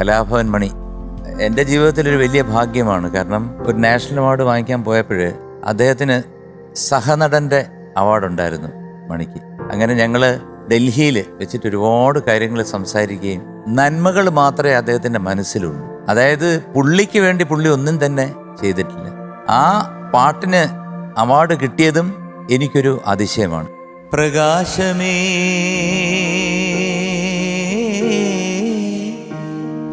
കലാഭവൻ മണി എന്റെ ജീവിതത്തിലൊരു വലിയ ഭാഗ്യമാണ്. കാരണം ഒരു നാഷണൽ അവാർഡ് വാങ്ങിക്കാൻ പോയപ്പോൾ അദ്ദേഹത്തിന് സഹനടന്റെ അവാർഡുണ്ടായിരുന്നു മണിക്ക്. അങ്ങനെ ഞങ്ങൾ ഡൽഹിയിൽ വെച്ചിട്ട് ഒരുപാട് കാര്യങ്ങൾ സംസാരിക്കുകയും നന്മകൾ മാത്രമേ അദ്ദേഹത്തിന്റെ മനസ്സിലുള്ളൂ. അതായത് പുള്ളിക്ക് വേണ്ടി പുള്ളി ഒന്നും തന്നെ ചെയ്തിട്ടില്ല. ആ പാട്ടിന് അവാർഡ് കിട്ടിയതും എനിക്കൊരു അതിശയമാണ്. പ്രകാശമേ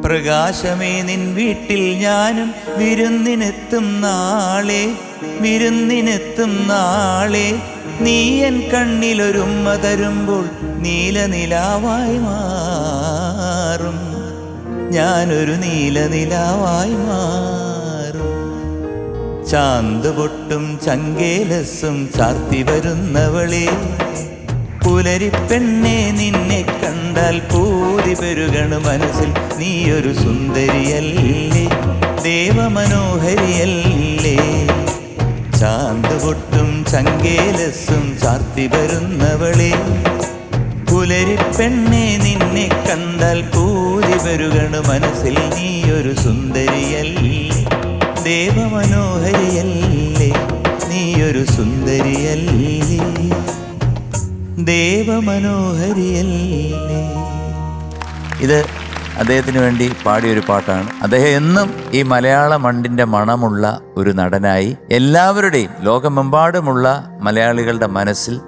പ്രകാശമേ നിൻ വീട്ടിൽ ഞാനും വിരുന്നിനെത്തും നാളെ വിരുന്നിനെത്തും നാളെ. നീ എൻ കണ്ണിലൊരുമ്മ തരുമ്പോൾ നീലനിലാവായി മാറും. ഞാനൊരു നീലനിലാവായി മാറും. ചാന്ത് പൊട്ടും ചങ്കേലസും ചാർത്തി വരുന്നവളെ പുലരിപ്പെണ്ണെ നിന്നെ കണ്ടാൽ പൂതി പെരുകണു മനസ്സിൽ. നീയൊരു സുന്ദരിയല്ലേ ദേവമനോഹരിയല്ലേ. ചാന്തുപൊട്ടും ചങ്കേലസും ചാർത്തി വരുന്നവളെ. പുലരിപ്പെണ്ണെ നിന്നെ കണ്ടാൽ പൂതി പെരുകണു മനസ്സിൽ. നീയൊരു സുന്ദരിയല്ലേ ദേവമനോഹരിയല്ലേ ദേവമനോഹരിയല്ലേ? ഇത് അദ്ദേഹത്തിന് വേണ്ടി പാടിയൊരു പാട്ടാണ്. അദ്ദേഹം എന്നും ഈ മലയാള മണ്ണിന്റെ മണമുള്ള ഒരു നടനായി എല്ലാവരുടെയും ലോകമെമ്പാടുമുള്ള മലയാളികളുടെ മനസ്സിൽ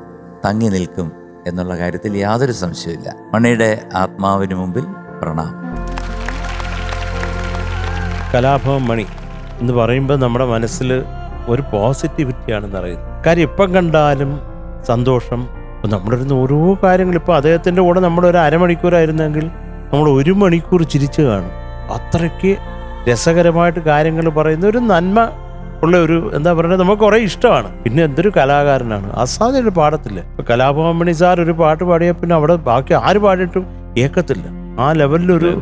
തങ്ങി നിൽക്കും എന്നുള്ള കാര്യത്തിൽ യാതൊരു സംശയമില്ല മണിയുടെ ആത്മാവിന് മുമ്പിൽ പ്രണാമം. കലാഭവൻ മണി എന്ന് പറയുമ്പോൾ നമ്മുടെ മനസ്സിൽ ഒരു പോസിറ്റിവിറ്റിയാണെന്ന് അറിയുന്നത് കാര്യം ഇപ്പം കണ്ടാലും സന്തോഷം ഇപ്പം നമ്മുടെ ഓരോ കാര്യങ്ങൾ ഇപ്പോൾ അദ്ദേഹത്തിന്റെ കൂടെ നമ്മൾ ഒരു അരമണിക്കൂറായിരുന്നെങ്കിൽ നമ്മൾ ഒരു മണിക്കൂർ ചിരിച്ചു കാണും. അത്രയ്ക്ക് രസകരമായിട്ട് കാര്യങ്ങൾ പറയുന്ന ഒരു നന്മ ഉള്ള ഒരു എന്താ പറയുക നമുക്ക് കുറേ ഇഷ്ടമാണ്. പിന്നെ എന്തൊരു കലാകാരനാണ്. അസാധ്യമായിട്ട് പാടത്തില്ല. ഇപ്പം കലാഭവമണി സാർ ഒരു പാട്ട് പാടിയാൽ പിന്നെ അവിടെ ബാക്കി ആര് പാടിയിട്ടും ഏക്കത്തില്ല. ആ ലെവലിലൊരു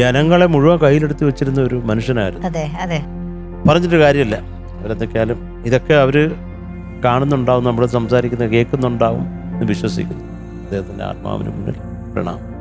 ജനങ്ങളെ മുഴുവൻ കയ്യിലെടുത്ത് വെച്ചിരുന്ന ഒരു മനുഷ്യനായിരുന്നു. പറഞ്ഞിട്ട് കാര്യമില്ല. അവരെന്തൊക്കെയാലും ഇതൊക്കെ അവർ കാണുന്നുണ്ടാവും നമ്മൾ സംസാരിക്കുന്ന കേൾക്കുന്നുണ്ടാവും. എന്ന് വിശ്വസിക്കുന്നു. അദ്ദേഹത്തിന്റെ ആത്മാവിന് മുന്നിൽ പ്രണാമം.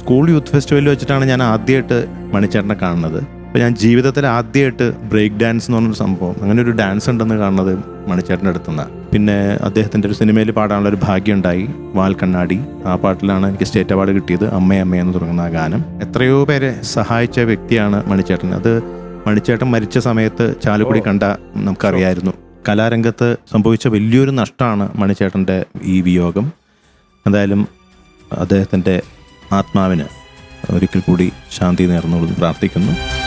സ്കൂൾ യൂത്ത് ഫെസ്റ്റിവലിൽ വെച്ചിട്ടാണ് ഞാൻ ആദ്യമായിട്ട് മണിച്ചേട്ടനെ കാണുന്നത്. അപ്പോൾ ഞാൻ ജീവിതത്തിൽ ആദ്യമായിട്ട് ബ്രേക്ക് ഡാൻസ് എന്ന് പറഞ്ഞൊരു സംഭവം അങ്ങനെ ഒരു ഡാൻസ് ഉണ്ടെന്ന് കാണുന്നത് മണിച്ചേട്ടന്റെ അടുത്തുനിന്നാണ്. പിന്നെ അദ്ദേഹത്തിന്റെ ഒരു സിനിമയിൽ പാടാനുള്ള ഒരു ഭാഗ്യം ഉണ്ടായി വാൽ കണ്ണാടി. ആ പാട്ടിലാണ് എനിക്ക് സ്റ്റേറ്റ് അവാർഡ് കിട്ടിയത് അമ്മേ അമ്മേ എന്ന് തുടങ്ങുന്ന ആ ഗാനം. എത്രയോ പേരെ സഹായിച്ച വ്യക്തിയാണ് മണിച്ചേട്ടൻ. അത് മണിച്ചേട്ടൻ മരിച്ച സമയത്ത് ചാലുകുടി കണ്ട നമുക്കറിയായിരുന്നു. കലാരംഗത്ത് സംഭവിച്ച വലിയൊരു നഷ്ടമാണ് മണിച്ചേട്ടന്റെ ഈ വിയോഗം. എന്തായാലും അദ്ദേഹത്തിന്റെ ആത്മാവിന് ഒരിക്കൽ കൂടി ശാന്തി നേർന്നുകൊണ്ട് പ്രാർത്ഥിക്കുന്നു.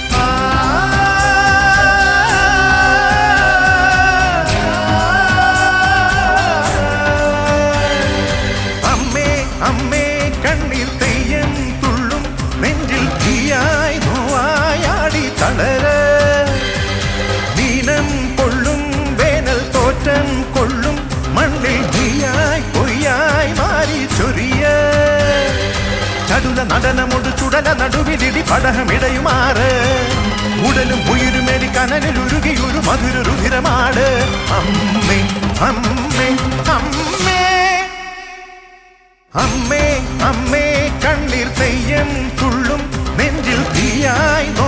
നടനമൊടു ചുടല നടുവിലിടി പടഹമിടയുമാറ്. ഉടലും ഉയരുമേരി കനലിൽ ഉരുകിയൊരു മധുര രുധിരമാട്. അമ്മേ അമ്മേ അമ്മേ. അമ്മേ അമ്മേ കണ്ണീർ തെയ്യം തുള്ളും നെഞ്ചിൽ തീയായി നോ